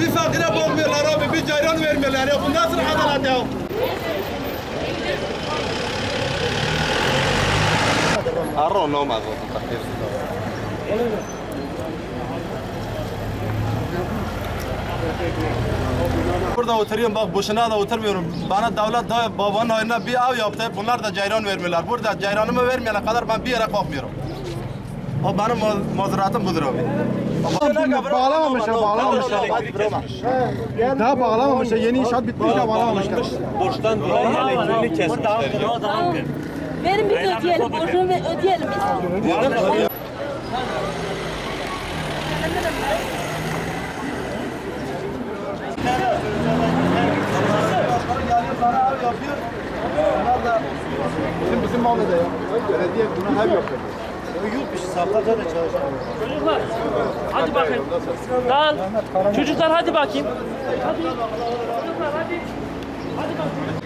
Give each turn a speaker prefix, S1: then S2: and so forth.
S1: Bir fakire bakmıyorlar abi, bir cayran vermiyorlar ya. Bu nasıl adalet ya?
S2: Arro no más.
S1: Burada oturuyorum bak boşuna da oturmuyorum. Bana devlet da babanın ayına bir ev yaptı. Bunlar da cayran vermiyorlar. Burada cayranımı vermeyene kadar ben bir yere kalkmıyorum. O benim ma- mazuratım budur abi.
S3: Bağlamamışlar, bağlamamışlar. Daha bağlamamışlar. Yeni inşaat bitmiş ya bağlamamışlar.
S2: Borçtan dolayı elektriğini kesmişler.
S4: Verin biz ödeyelim, borcunu ve- ödeyelim biz.
S3: Bizim bizim mahallede ya. Belediye buna ev yok.
S5: Çocuklar hadi bakayım. Dağıl. Çocuklar hadi bakayım. Hadi. Çocuklar hadi. Hadi bakayım.